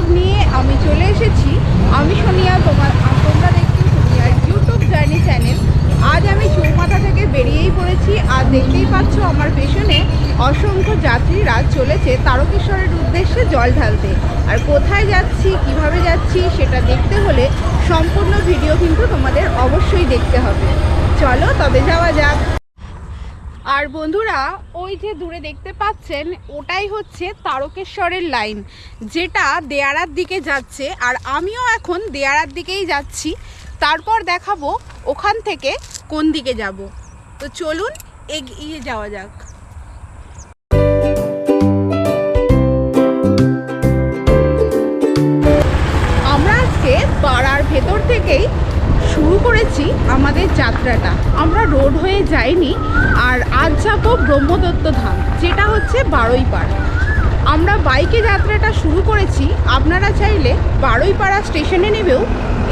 Blog নিয়ে আমি চলে এসেছি। আমি সোনিয়া, তোমার তোমরা দেখছি সোনিয়ার ইউটিউব জার্নি চ্যানেল আজ আমি চৌমাথা থেকে বেরিয়েই পড়েছি আর দেখতেই পাচ্ছ আমার পেছনে অসংখ্য যাত্রীরা চলেছে তারকেশ্বরের উদ্দেশ্যে জল ঢালতে। আর কোথায় যাচ্ছি, কীভাবে যাচ্ছি সেটা দেখতে হলে সম্পূর্ণ ভিডিও কিন্তু তোমাদের অবশ্যই দেখতে হবে। চলো তবে যাওয়া যাক। আর বন্ধুরা, ওই যে দূরে দেখতে পাচ্ছেন, ওটাই হচ্ছে তারকেশ্বরের লাইন, যেটা দেয়ারার দিকে যাচ্ছে। আর আমিও এখন দেয়ারার দিকেই যাচ্ছি। তারপর দেখাবো ওখান থেকে কোন দিকে যাব। তো চলুন, এগিয়ে যাওয়া যাক। আমরা আজকে পাড়ার ভেতর থেকেই শুরু করেছি আমাদের যাত্রাটা। আমরা রোড হয়ে যাইনি আর আজ যাব ব্রহ্মদত্ত ধাম, যেটা হচ্ছে বারুইপাড়া আমরা বাইকে যাত্রাটা শুরু করেছি, আপনারা চাইলে বারুইপাড়া স্টেশনে নেবেও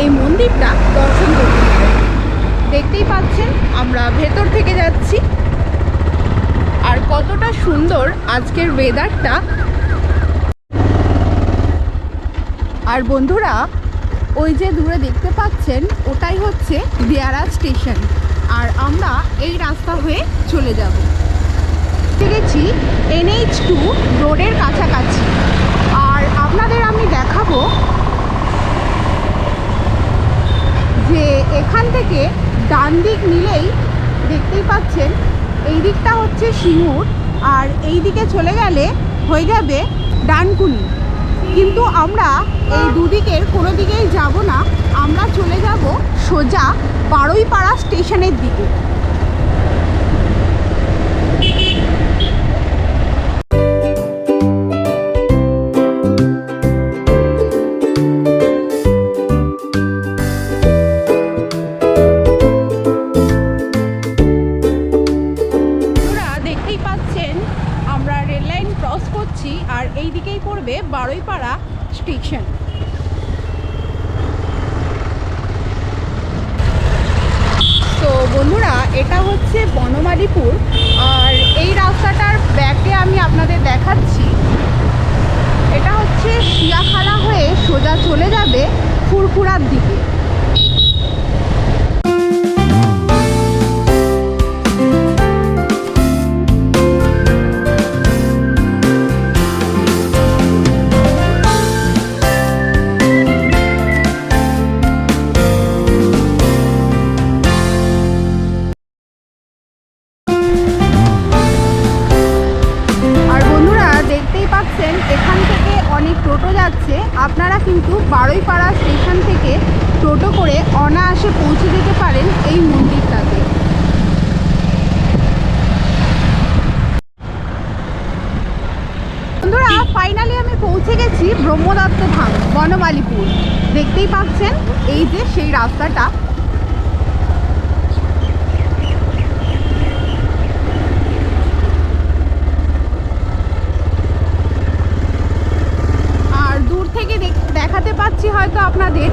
এই মন্দিরটা দর্শন করতে পারেন। দেখতেই পাচ্ছেন, আমরা ভেতর থেকে যাচ্ছি। আর কতটা সুন্দর আজকের ওয়েদারটা আর বন্ধুরা ওই যে দূরে দেখতে পাচ্ছেন, ওটাই হচ্ছে দিয়ারা স্টেশন। আর আমরা এই রাস্তা হয়ে চলে যাব। গেছি এনএইচ টু রোডের কাছাকাছি। আর আপনাদের আমি দেখাবো যে এখান থেকে ডান দিক নিলেই দেখতেই পাচ্ছেন, এই দিকটা হচ্ছে সিঙ্গুর, আর এই দিকে চলে গেলে হয়ে যাবে ডানকুনি। কিন্তু আমরা এই দুদিকের কোনো দিকেই যাব না। আমরা চলে যাব সোজা বারুইপাড়া স্টেশনের দিকে। স্টেশন তো বন্ধুরা, এটা হচ্ছে বনমালীপুর, আর এই রাস্তাটার ব্যাকে আমি আপনাদের দেখাচ্ছি। এটা হচ্ছে শিয়াখালা হয়ে সোজা চলে যাবে ফুরফুরার দিকে। কিন্তু বারোইপাড়া স্টেশন থেকে টোটো করে অনায়াসে পৌঁছে যেতে পারেন এই মন্দিরটাতে। ফাইনালি আমি পৌঁছে গেছি ব্রহ্মদত্ত ধাম বনমালীপুর দেখতেই পাচ্ছেন, এই যে সেই রাস্তাটা আর দূর থেকে দেখ- দেখাতে পাচ্ছি হয়তো আপনাদের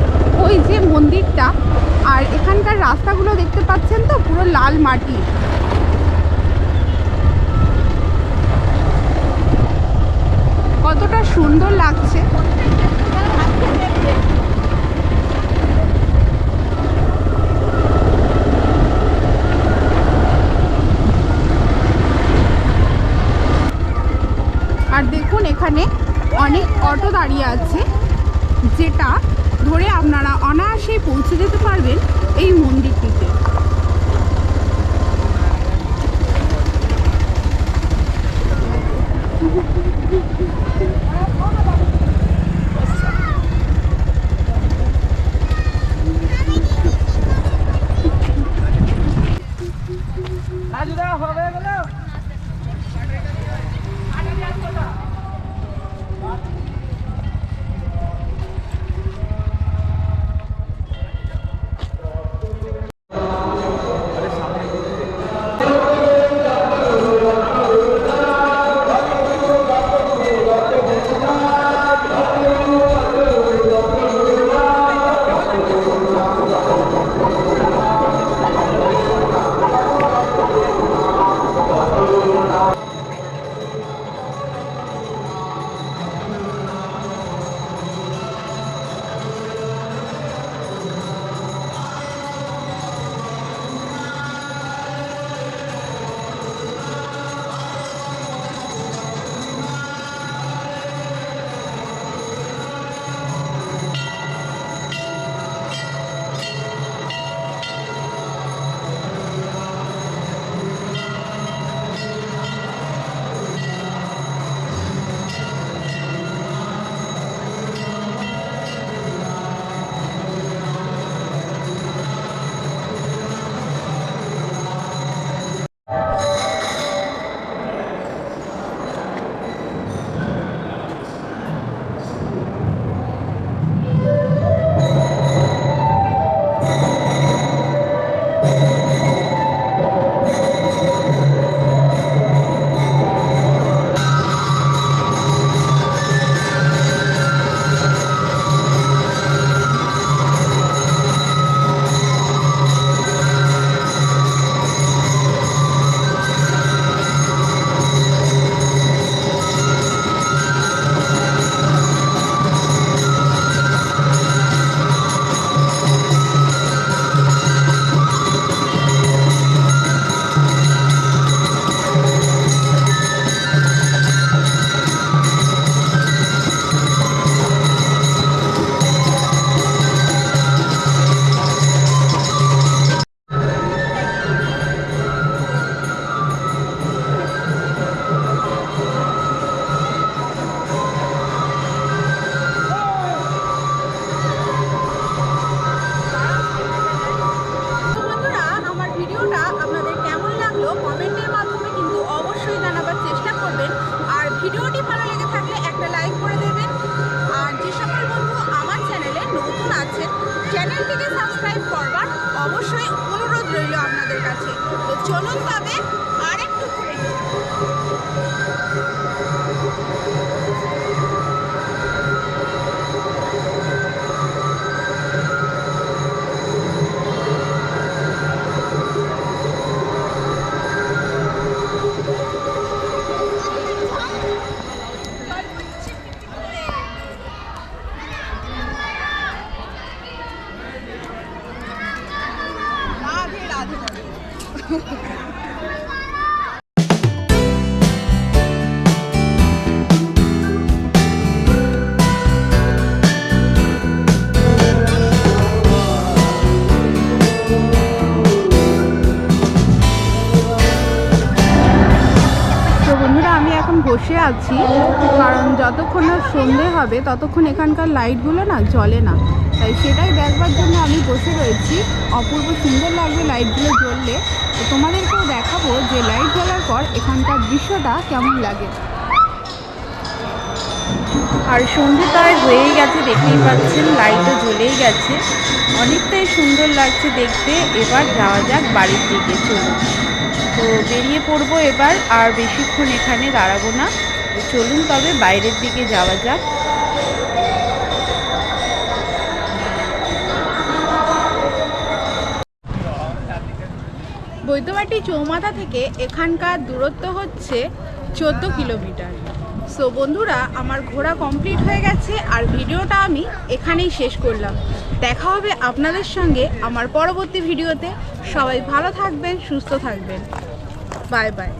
ওই যে মন্দিরটা আর এখানকার রাস্তাগুলো দেখতে পাচ্ছেন তো, পুরো লাল মাটি। কতটা সুন্দর লাগছে। আর দেখুন এখানে অনেক অটো দাঁড়িয়ে আছে। যেটা ধরে আপনারা অনায়াসেই পৌঁছে যেতে পারবেন এই মন্দিরটিতে অনুরোধ রইল আপনাদের কাছে। তো চলুন তবে আর একটু ঘুরে আছি, কারণ যতক্ষণ না সন্ধে হবে, ততক্ষণ এখানকার লাইটগুলো না জ্বলে না। তাই সেটাই দেখবার জন্য আমি বসে রয়েছি। অপূর্ব সুন্দর লাগবে লাইটগুলো জ্বললে। তো তোমাদেরকেও দেখাবো যে লাইট জ্বলার পর এখানকার দৃশ্যটা কেমন লাগে। আর সন্ধে প্রায় হয়েই গেছে, দেখতেই পাচ্ছেন লাইটও জ্বলেই গেছে। অনেকটাই সুন্দর লাগছে দেখতে। এবার যাওয়া যাক বাড়ির দিকে, চলুন। তো বেরিয়ে পড়ব এবার, আর বেশিক্ষণ এখানে দাঁড়াবো না। চলুন তবে বাইরের দিকে যাওয়া যাক। বৈদ্যবাটি চৌমাথা থেকে এখানকার দূরত্ব হচ্ছে চোদ্দ কিলোমিটার। সো বন্ধুরা, আমার ঘোরা কমপ্লিট হয়ে গেছে আর ভিডিওটা আমি এখানেই শেষ করলাম। দেখা হবে আপনাদের সঙ্গে আমার পরবর্তী ভিডিওতে। সবাই ভালো থাকবেন, সুস্থ থাকবেন। Bye bye